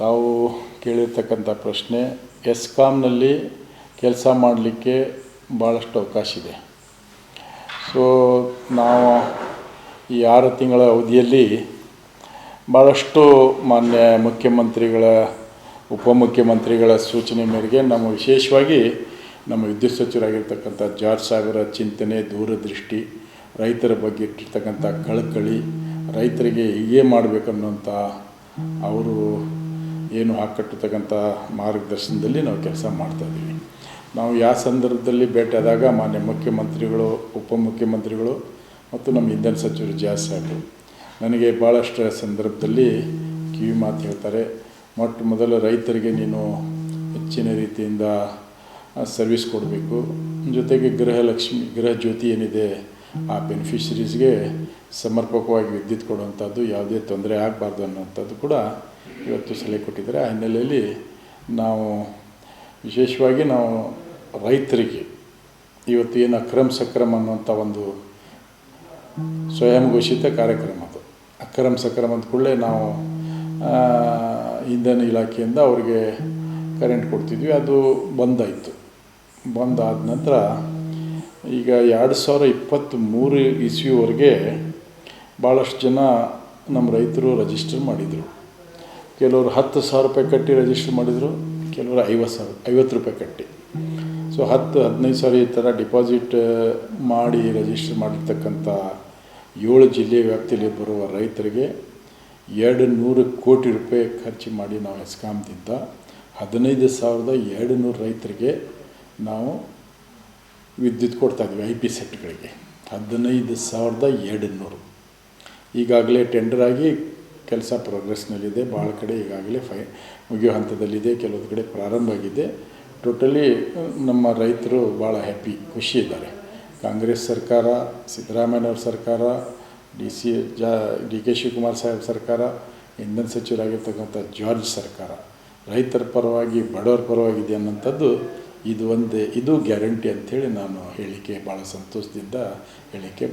ತಾವು ಕೇಳಿರ್ತಕ್ಕಂಥ ಪ್ರಶ್ನೆ ಎಸ್ಕಾಮ್ನಲ್ಲಿ ಕೆಲಸ ಮಾಡಲಿಕ್ಕೆ ಭಾಳಷ್ಟು ಅವಕಾಶ ಇದೆ. ಸೊ ನಾವು ಈ ಆರು ತಿಂಗಳ ಅವಧಿಯಲ್ಲಿ ಭಾಳಷ್ಟು ಮಾನ್ಯ ಮುಖ್ಯಮಂತ್ರಿಗಳ, ಉಪಮುಖ್ಯಮಂತ್ರಿಗಳ ಸೂಚನೆ ಮೇರೆಗೆ ನಮ್ಮ ವಿಶೇಷವಾಗಿ ನಮ್ಮ ವಿದ್ಯುತ್ ಸಚಿವರಾಗಿರ್ತಕ್ಕಂಥ ಜಾರ್ಜ್ ಸಾಗರ ಚಿಂತನೆ, ದೂರದೃಷ್ಟಿ, ರೈತರ ಬಗ್ಗೆ ಇಟ್ಟಿರ್ತಕ್ಕಂಥ ಕಳಕಳಿ, ರೈತರಿಗೆ ಹೀಗೆ ಮಾಡಬೇಕನ್ನುವಂಥ ಅವರು ಏನು ಹಾಕಟ್ಟಿರ್ತಕ್ಕಂಥ ಮಾರ್ಗದರ್ಶನದಲ್ಲಿ ನಾವು ಕೆಲಸ ಮಾಡ್ತಾ ಇದ್ದೀವಿ. ನಾವು ಯಾವ ಸಂದರ್ಭದಲ್ಲಿ ಭೇಟಿಯಾದಾಗ ಮಾನ್ಯ ಮುಖ್ಯಮಂತ್ರಿಗಳು, ಉಪಮುಖ್ಯಮಂತ್ರಿಗಳು ಮತ್ತು ನಮ್ಮ ಇಂಧನ ಸಚಿವರು ಜಾಸ್ ಸಾಹೇಬರು ನನಗೆ ಭಾಳಷ್ಟು ಸಂದರ್ಭದಲ್ಲಿ ಕಿವಿ ಮಾತು ಹೇಳ್ತಾರೆ. ಮೊಟ್ಟ ಮೊದಲು ರೈತರಿಗೆ ನೀನು ಹೆಚ್ಚಿನ ರೀತಿಯಿಂದ ಸರ್ವಿಸ್ ಕೊಡಬೇಕು. ಜೊತೆಗೆ ಗೃಹಲಕ್ಷ್ಮಿ, ಗೃಹ ಜ್ಯೋತಿ ಏನಿದೆ ಆ ಬೆನಿಫಿಷರೀಸ್ಗೆ ಸಮರ್ಪಕವಾಗಿ ವಿದ್ಯುತ್ ಕೊಡುವಂಥದ್ದು ಯಾವುದೇ ತೊಂದರೆ ಆಗಬಾರ್ದು ಅನ್ನೋಂಥದ್ದು ಕೂಡ ಇವತ್ತು ಸಲಹೆ ಕೊಟ್ಟಿದ್ದಾರೆ. ಆ ಹಿನ್ನೆಲೆಯಲ್ಲಿ ನಾವು ವಿಶೇಷವಾಗಿ ನಾವು ರೈತರಿಗೆ ಇವತ್ತು ಏನು ಅಕ್ರಮ್ ಸಕ್ರಮ್ ಅನ್ನುವಂಥ ಒಂದು ಸ್ವಯಂ ಘೋಷಿತ ಕಾರ್ಯಕ್ರಮ ಅದು. ಅಕ್ರಮ್ ಸಕ್ರಮ್ ಅಂದ ಕೂಡಲೇ ನಾವು ಇಂಧನ ಇಲಾಖೆಯಿಂದ ಅವ್ರಿಗೆ ಕರೆಂಟ್ ಕೊಡ್ತಿದ್ವಿ. ಅದು ಬಂದಾಯಿತು. ಬಂದಾದ ನಂತರ ಈಗ ಎರಡು ಸಾವಿರ ಇಪ್ಪತ್ತ್ಮೂರು ಇಸ್ವಿವರೆಗೆ ಭಾಳಷ್ಟು ಜನ ನಮ್ಮ ರೈತರು ರಿಜಿಸ್ಟರ್ ಮಾಡಿದರು. ಕೆಲವರು ಹತ್ತು ಸಾವಿರ ರೂಪಾಯಿ ಕಟ್ಟಿ ರಿಜಿಸ್ಟರ್ ಮಾಡಿದರು, ಕೆಲವರು ಐವತ್ತು ಸಾವಿರ, ಐವತ್ತು ರೂಪಾಯಿ ಕಟ್ಟಿ. ಸೊ ಹತ್ತು, ಹದಿನೈದು ಸಾವಿರ ಈ ಥರ ಡಿಪಾಸಿಟ್ ಮಾಡಿ ರಿಜಿಸ್ಟರ್ ಮಾಡಿರ್ತಕ್ಕಂಥ ಏಳು ಜಿಲ್ಲೆ ವ್ಯಾಪ್ತಿಯಲ್ಲಿ ಬರುವ ರೈತರಿಗೆ ಎರಡು ನೂರು ಕೋಟಿ ರೂಪಾಯಿ ಖರ್ಚು ಮಾಡಿ ನಾವು ಎಸ್ಕಾಮ್ದಿಂದ ಹದಿನೈದು ಸಾವಿರದ ಎರಡು ನೂರು ರೈತರಿಗೆ ನಾವು ವಿದ್ಯುತ್ ಕೊಡ್ತಾಯಿದ್ವಿ ಐ ಪಿ ಸೆಟ್ಗಳಿಗೆ. ಹದಿನೈದು ಸಾವಿರದ ಎರಡು ನೂರು ಈಗಾಗಲೇ ಟೆಂಡರ್ ಆಗಿ ಕೆಲಸ ಪ್ರೋಗ್ರೆಸ್ನಲ್ಲಿದೆ ಭಾಳ ಕಡೆ ಈಗಾಗಲೇ ಫೈ, ಮುಗಿಯೋ ಹಂತದಲ್ಲಿದೆ. ಕೆಲವೊಂದು ಕಡೆ ಪ್ರಾರಂಭ ಆಗಿದೆ. ಟೋಟಲಿ ನಮ್ಮ ರೈತರು ಭಾಳ ಹ್ಯಾಪಿ ಖುಷಿ ಇದ್ದಾರೆ. ಕಾಂಗ್ರೆಸ್ ಸರ್ಕಾರ ಸಿದ್ದರಾಮಯ್ಯನವ್ರ ಸರ್ಕಾರ, ಡಿ ಸಿ, ಜಾ, ಡಿ ಕೆ ಶಿವಕುಮಾರ್ ಸಾಹೇಬ್ ಸರ್ಕಾರ, ಇಂಧನ ಸಚಿವರಾಗಿರ್ತಕ್ಕಂಥ ಜಾರ್ಜ್ ಸರ್ಕಾರ. ರೈತರ ಪರವಾಗಿ, ಬಡವರ ಪರವಾಗಿದೆ ಅನ್ನೋಂಥದ್ದು ಇದು ಒಂದೇ ಇದು ಗ್ಯಾರಂಟಿ ಅಂಥೇಳಿ ನಾನು ಹೇಳಿಕೆ ಭಾಳ ಸಂತೋಷದಿಂದ ಹೇಳಿಕೆ